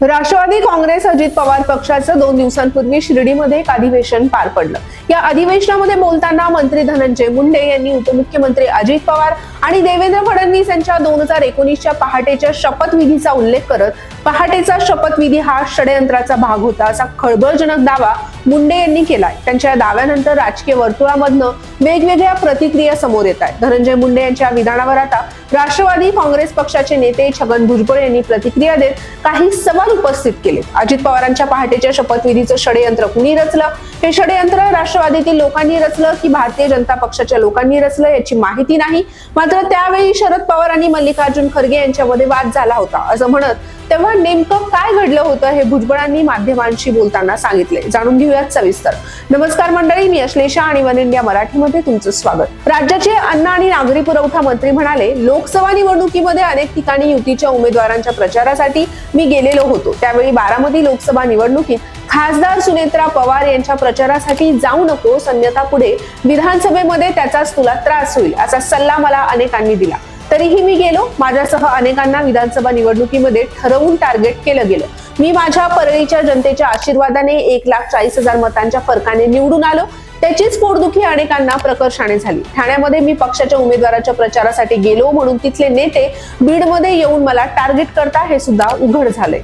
राष्ट्रवादी काँग्रेस अजित पवार पक्षाचं दोन दिवसांपूर्वी शिर्डीमध्ये एक अधिवेशन पार पडलं. या अधिवेशनामध्ये बोलताना मंत्री धनंजय मुंडे यांनी उपमुख्यमंत्री अजित पवार आणि देवेंद्र फडणवीस यांच्या दोन हजार एकोणीसच्या पहाटेच्या शपथविधीचा उल्लेख करत पहाटेचा शपथविधी हा षडयंत्राचा भाग होता असा खळबळजनक दावा मुंडे यांनी केलाय. त्यांच्या या दाव्यानंतर राजकीय वर्तुळामधनं वेगवेगळ्या प्रतिक्रिया समोर येत आहेत धनंजय मुंडे यांच्या विधानावर आता राष्ट्रवादी काँग्रेस पक्षाचे नेते छगन भुजबळ यांनी प्रतिक्रिया देत काही सवाल उपस्थित केले अजित पवारांच्या पहाटेच्या शपथविधीचं षडयंत्र कुणी रचलं? हे षडयंत्र राष्ट्रवादीतील लोकांनी रचलं की भारतीय जनता पक्षाच्या लोकांनी रचलं याची माहिती नाही? मात्र त्यावेळी शरद पवार आणि मल्लिकार्जुन खरगे यांच्यामध्ये वाद झाला होता. असं म्हणत तेव्हा नेमकं काय घडलं होतं हे भुजबळांनी माध्यमांशी बोलताना सांगितले जाणून ऐकूयात सविस्तर. नमस्कार मंडळी मी अश्लेषा आणि वन इंडिया मराठीमध्ये तुमचं स्वागत. राज्याचे अन्न आणि नागरी पुरवठा मंत्री म्हणाले लोकसभा निवडणुकीमध्ये अनेक ठिकाणी युतीच्या उमेदवारांच्या प्रचारासाठी मी गेलेलो होतो. त्यावेळी बारामती लोकसभा निवडणुकीत खासदार सुनेत्रा पवार यांच्या प्रचारासाठी जाऊ नको अन्यथा पुढे. विधानसभेमध्ये त्याचाच तुला त्रास होईल असा सल्ला मला अनेकांनी दिला. तरीही मी गेलो. माझ्यासह अनेकांना विधानसभा निवडणुकीमध्ये ठरवून टार्गेट केलं गेलं. मी माझ्या परळीच्या जनतेच्या आशीर्वादाने एक लाख चाळीस हजार मतांच्या फरकाने निवडून आलो. त्याचीच पोटदुखी अनेकांना प्रकर्षाने झाली. ठाण्यामध्ये मी पक्षाच्या उमेदवाराच्या प्रचारासाठी गेलो म्हणून तिथले नेते बीडमध्ये येऊन मला टार्गेट करता हे सुद्धा उघड झाले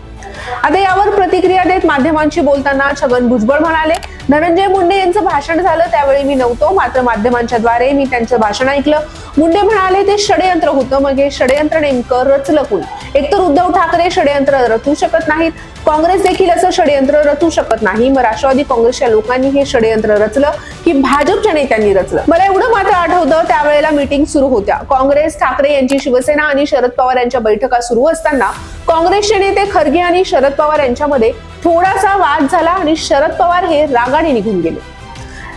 आता यावर प्रतिक्रिया देत माध्यमांशी बोलताना छगन भुजबळ म्हणाले धनंजय मुंडे यांचं भाषण झालं त्यावेळी मी नव्हतो. मात्र माध्यमांच्या द्वारे मी त्यांचं भाषण ऐकलं. मुंडे म्हणाले ते षडयंत्र होतं. मग हे षडयंत्र नेमकं रचलं कोण? एकतर उद्धव ठाकरे षडयंत्र रचू शकत नाहीत. काँग्रेस देखील असं षडयंत्र रचू शकत नाही. मग राष्ट्रवादी काँग्रेसच्या लोकांनी हे षडयंत्र रचलं की भाजपच्या नेत्यांनी रचलं? मला एवढं मात्र आठवतं त्यावेळेला मीटिंग सुरू होत्या. काँग्रेस ठाकरे यांची शिवसेना आणि शरद पवार यांच्या बैठका सुरू असताना काँग्रेसचे नेते खरगे आणि शरद पवार यांच्यामध्ये थोडासा वाद झाला आणि शरद पवार हे रागाने निघून गेले.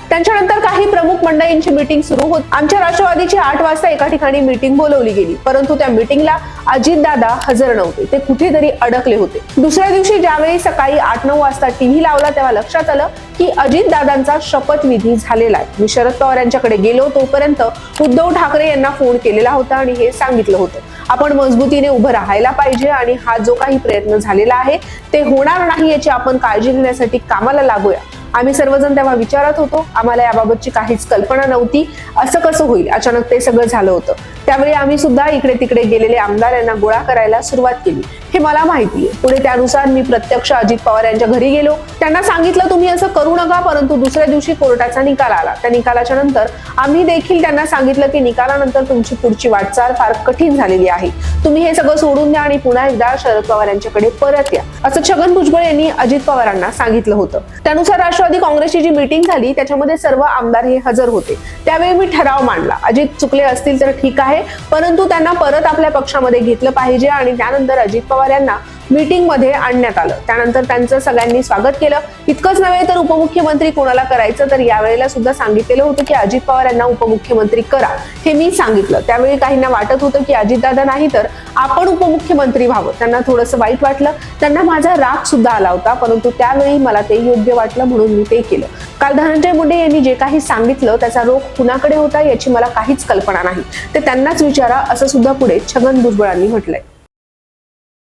त्यांच्यानंतर काही प्रमुख मंडळींची मीटिंग सुरू होत. आमच्या राष्ट्रवादीची आठ वाजता एका ठिकाणी मीटिंग बोलवली गेली. परंतु त्या मीटिंगला अजितदादा हजर नव्हते. ते कुठेतरी अडकले होते. दुसऱ्या दिवशी ज्यावेळी सकाळी आठ नऊ वाजता टीव्ही लावला तेव्हा लक्षात आलं की अजितदादांचा शपथविधी झालेला आहे. मी शरद पवार यांच्याकडे गेलो तोपर्यंत उद्धव ठाकरे यांना फोन केलेला होता आणि हे सांगितलं होतं. आपण मजबूतीने उभं राहायला पाहिजे आणि हा जो काही प्रयत्न झालेला आहे ते होणार नाही याची आपण काळजी घेण्यासाठी कामाला लागूया. आम्ही सर्वजण तेव्हा विचारत होतो. आम्हाला याबाबतची काहीच कल्पना नव्हती. असं कसं होईल? अचानक ते सगळं झालं होतं. त्यावेळी आम्ही सुद्धा इकडे तिकडे गेलेले आमदार यांना गोळा करायला सुरुवात केली. हे मला माहिती आहे. पुढे त्यानुसार मी प्रत्यक्ष अजित पवार यांच्या घरी गेलो. त्यांना सांगितलं तुम्ही असं करू नका परंतु दुसऱ्या दिवशी कोर्टाचा निकाल आला. त्या निकालाच्या नंतर आम्ही देखील त्यांना सांगितलं की निकालानंतर तुमची पुढची वाटचाल फार कठीण झालेली आहे. तुम्ही हे सगळं सोडून द्या आणि पुन्हा एकदा शरद पवार यांच्याकडे परत या. असं छगन भुजबळ यांनी अजित पवारांना सांगितलं होतं. त्यानुसार राष्ट्रवादी काँग्रेसची जी मीटिंग झाली त्याच्यामध्ये सर्व आमदार हे हजर होते. त्यावेळी मी ठराव मांडला. अजित चुकले असतील तर ठीक आहे परंतु त्यांना परत आपल्या पक्षामध्ये घेतलं पाहिजे आणि त्यानंतर अजित पवार यांना मीटिंगमध्ये आणण्यात आलं. त्यानंतर त्यांचं सगळ्यांनी स्वागत केलं. इतकंच नव्हे तर उपमुख्यमंत्री कोणाला करायचं तर यावेळेला सुद्धा सांगितलेलं होतं की अजित पवार यांना उपमुख्यमंत्री करा. हे मी सांगितलं. त्यावेळी काहींना वाटत होतं की अजितदादा नाही तर आपण उपमुख्यमंत्री व्हावं. त्यांना थोडंसं वाईट वाटलं. त्यांना माझा राग सुद्धा आला होता परंतु त्यावेळी मला ते योग्य वाटलं म्हणून मी ते केलं. काल धनंजय मुंडे यांनी जे काही सांगितलं त्याचा रोग कुणाकडे होता याची मला काहीच कल्पना नाही. ते त्यांनाच विचारा असं सुद्धा पुढे छगन भुजबळांनी म्हटलंय.